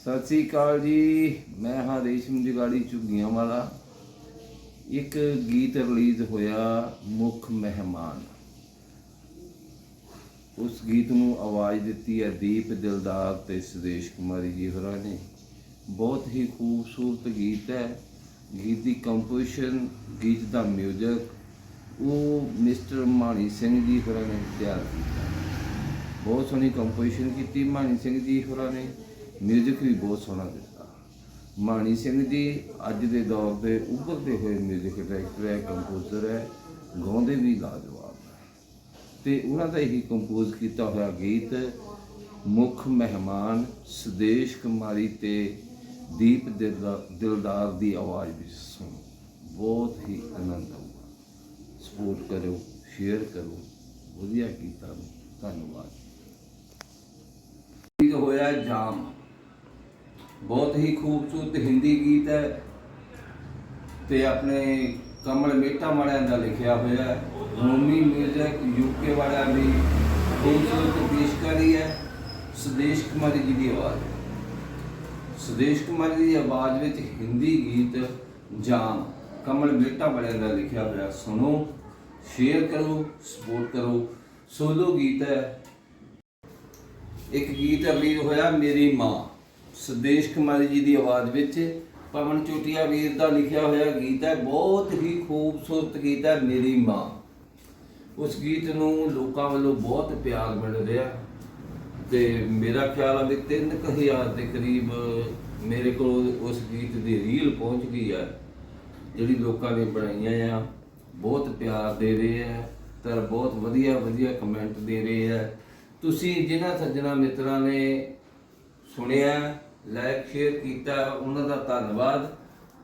ਸਤਿ ਸ੍ਰੀ ਅਕਾਲ ਜੀ। ਮੈਂ ਹਾਂ ਰੇਸ਼ਮ ਜਗਾੜੀ ਝੁੱਗੀਆਂ ਵਾਲਾ। ਇੱਕ ਗੀਤ ਰਿਲੀਜ਼ ਹੋਇਆ, ਮੁੱਖ ਮਹਿਮਾਨ। ਉਸ ਗੀਤ ਨੂੰ ਆਵਾਜ਼ ਦਿੱਤੀ ਹੈ ਦੀਪ ਦਿਲਦਾਰ ਤੇ ਸੁਦੇਸ਼ ਕੁਮਾਰੀ ਜੀ ਹੋਰਾਂ ਨੇ। ਬਹੁਤ ਹੀ ਖੂਬਸੂਰਤ ਗੀਤ ਹੈ। ਗੀਤ ਦੀ ਕੰਪੋਜੀਸ਼ਨ ਗੀਤ ਦਾ ਮਿਊਜ਼ਿਕ ਉਹ ਮਿਸਟਰ ਮਾਣੀ ਸਿੰਘ ਜੀ ਹੋਰਾਂ ਨੇ ਤਿਆਰ ਕੀਤਾ। ਬਹੁਤ ਸੋਹਣੀ ਕੰਪੋਜੀਸ਼ਨ ਕੀਤੀ ਮਾਣੀ ਸਿੰਘ ਜੀ ਹੋਰਾਂ ਨੇ। ਮਿਊਜ਼ਿਕ ਵੀ ਬਹੁਤ ਸੋਹਣਾ ਦਿੱਤਾ। ਮਾਣੀ ਸਿੰਘ ਜੀ ਅੱਜ ਦੇ ਦੌਰ ਦੇ ਉੱਭਰਦੇ ਹੋਏ ਮਿਊਜ਼ਿਕ ਡਾਇਰੈਕਟਰ ਹੈ ਕੰਪੋਜ਼ਰ ਹੈ, ਗਾਉਂਦੇ ਵੀ ਲਾਜਵਾਬ ਹੈ। ਤੇ ਉਹਨਾਂ ਦਾ ਹੀ ਕੰਪੋਜ਼ ਕੀਤਾ ਹੋਇਆ ਗੀਤ, ਮੁੱਖ ਮਹਿਮਾਨ ਸੁਦੇਸ਼ ਕੁਮਾਰੀ ਤੇ ਦੀਪ ਦਿਲਦਾ- ਦਿਲਦਾਰ ਦੀ ਆਵਾਜ਼ ਵਿੱਚ ਸੁਣੋ। ਬਹੁਤ ਹੀ ਆਨੰਦ ਆਊਗਾ ਸਪੋਰਟ ਕਰੋ ਸ਼ੇਅਰ ਕਰੋ ਵਧੀਆ ਗੀਤਾਂ ਨੂੰ ਧੰਨਵਾਦ। ਗੀਤ ਹੋਇਆ ਜਾਮ। ਬਹੁਤ ਹੀ ਖੂਬਸੂਰਤ ਹਿੰਦੀ ਗੀਤ ਹੈ ਤੇ ਆਪਣੇ ਕਮਲ ਮਹਿਤਾ ਵਾਲਿਆਂ ਦਾ ਲਿਖਿਆ ਹੋਇਆ ਹੈ। ਰੋਮੀ ਮਿਊਜ਼ਿਕ ਯੂਕੇ ਵਾਲਿਆਂ ਦੀ ਖੂਬਸੂਰਤ ਪੇਸ਼ਕਾਰੀ ਹੈ। ਸੁਦੇਸ਼ ਕੁਮਾਰੀ ਜੀ ਦੀ ਆਵਾਜ਼। ਸੁਦੇਸ਼ ਕੁਮਾਰੀ ਦੀ ਆਵਾਜ਼ ਵਿੱਚ ਹਿੰਦੀ ਗੀਤ ਜਾਮ ਕਮਲ ਮਹਿਤਾ ਵਾਲਿਆਂ ਦਾ ਲਿਖਿਆ ਹੋਇਆ। ਸੁਣੋ ਸ਼ੇਅਰ ਕਰੋ ਸਪੋਰਟ ਕਰੋ। ਸੋਲੋ ਗੀਤ ਹੈ। ਇੱਕ ਗੀਤ ਰਿਲੀਜ਼ ਹੋਇਆ, ਮੇਰੀ ਮਾਂ। ਸੁਦੇਸ਼ ਕੁਮਾਰੀ ਜੀ ਦੀ ਆਵਾਜ਼ ਵਿੱਚ ਪਵਨ ਚੋਟੀਆ ਵੀਰ ਦਾ ਲਿਖਿਆ ਹੋਇਆ ਗੀਤ ਹੈ, ਬਹੁਤ ਹੀ ਖੂਬਸੂਰਤ ਗੀਤ ਹੈ, ਮੇਰੀ ਮਾਂ। ਉਸ ਗੀਤ ਨੂੰ ਲੋਕਾਂ ਵੱਲੋਂ ਬਹੁਤ ਪਿਆਰ ਮਿਲ ਰਿਹਾ ਤੇ ਮੇਰਾ ਖਿਆਲ ਹੈ ਵੀ 3000 ਦੇ ਕਰੀਬ ਮੇਰੇ ਕੋਲ ਉਸ ਗੀਤ ਦੀ ਰੀਲ ਪਹੁੰਚ ਗਈ ਹੈ, ਜਿਹੜੀ ਲੋਕਾਂ ਨੇ ਬਣਾਈਆਂ ਆ। ਬਹੁਤ ਪਿਆਰ ਦੇ ਰਹੇ ਆ, ਤੇ ਬਹੁਤ ਵਧੀਆ ਵਧੀਆ ਕਮੈਂਟ ਦੇ ਰਹੇ ਆ। ਤੁਸੀਂ ਜਿਨ੍ਹਾਂ ਸੱਜਣਾ ਮਿੱਤਰਾਂ ਨੇ ਸੁਣਿਆ ਲਾਇਕ ਸ਼ੇਅਰ ਕੀਤਾ, ਉਹਨਾਂ ਦਾ ਧੰਨਵਾਦ।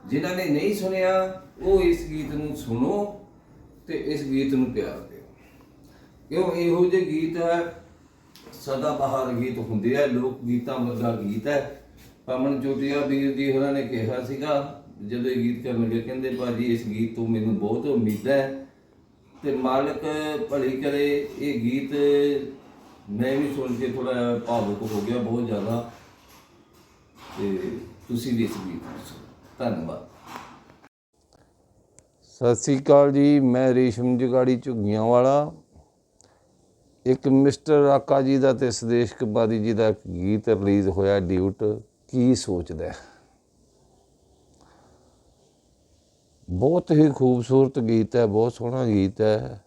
ਜਿਨ੍ਹਾਂ ਨੇ ਨਹੀਂ ਸੁਣਿਆ, ਉਹ ਇਸ ਗੀਤ ਨੂੰ ਸੁਣੋ ਤੇ ਇਸ ਗੀਤ ਨੂੰ ਪਿਆਰ ਦਿਓ। ਕਿਉਂ ਇਹੋ ਜਿਹੇ ਗੀਤ ਹੈ? ਸਦਾ ਬਹਾਰ ਗੀਤ ਹੁੰਦੇ ਆ, ਲੋਕ ਗੀਤਾਂ ਵਰਗਾ ਗੀਤ ਹੈ। ਪਵਨ ਚੋਟੀਆ ਵੀਰ ਜੀ ਹੋਰਾਂ ਨੇ ਕਿਹਾ ਸੀਗਾ, ਜਦੋਂ ਇਹ ਗੀਤ ਕਰਨ ਲੱਗੇ ਕਹਿੰਦੇ, ਭਾਜੀ, ਇਸ ਗੀਤ ਤੋਂ ਮੈਨੂੰ ਬਹੁਤ ਉਮੀਦ ਹੈ ਤੇ ਮਾਲਕ ਭਲੀ ਕਰੇ। ਇਹ ਗੀਤ ਮੈਂ ਵੀ ਸੁਣ ਕੇ ਥੋੜਾ ਭਾਵੁਕ ਹੋ ਗਿਆ, ਬਹੁਤ ਜ਼ਿਆਦਾ। ਤੇ ਤੁਸੀਂ ਵੀ ਇਸ ਗੀਤ ਨੂੰ ਧੰਨਵਾਦ। ਸਤਿ ਸ੍ਰੀ ਅਕਾਲ ਜੀ, ਮੈਂ ਰੇਸ਼ਮ ਜਗਾੜੀ ਝੁੱਗੀਆਂ ਵਾਲਾ ਇੱਕ ਮਿਸਟਰ ਆਕਾ ਜੀ ਦਾ ਤੇ ਸੁਦੇਸ਼ ਕੁਮਾਰੀ ਜੀ ਦਾ ਗੀਤ ਰਿਲੀਜ਼ ਹੋਇਆ ਡਿਊਟ। ਕੀ ਸੋਚਦਾ ਬਹੁਤ ਹੀ ਖੂਬਸੂਰਤ ਗੀਤ ਹੈ, ਬਹੁਤ ਸੋਹਣਾ ਗੀਤ ਹੈ।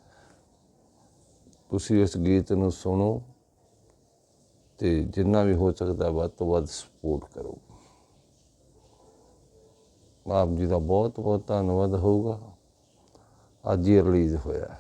ਤੁਸੀਂ ਇਸ ਗੀਤ ਨੂੰ ਸੁਣੋ। ਤੇ ਜਿੰਨਾ ਵੀ ਹੋ ਸਕਦਾ ਵੱਧ ਤੋਂ ਵੱਧ ਸਪੋਰਟ ਕਰੋ। ਆਪ ਜੀ ਦਾ ਬਹੁਤ ਬਹੁਤ ਧੰਨਵਾਦ ਹੋਊਗਾ। ਅੱਜ ਹੀ ਰਿਲੀਜ਼ ਹੋਇਆ।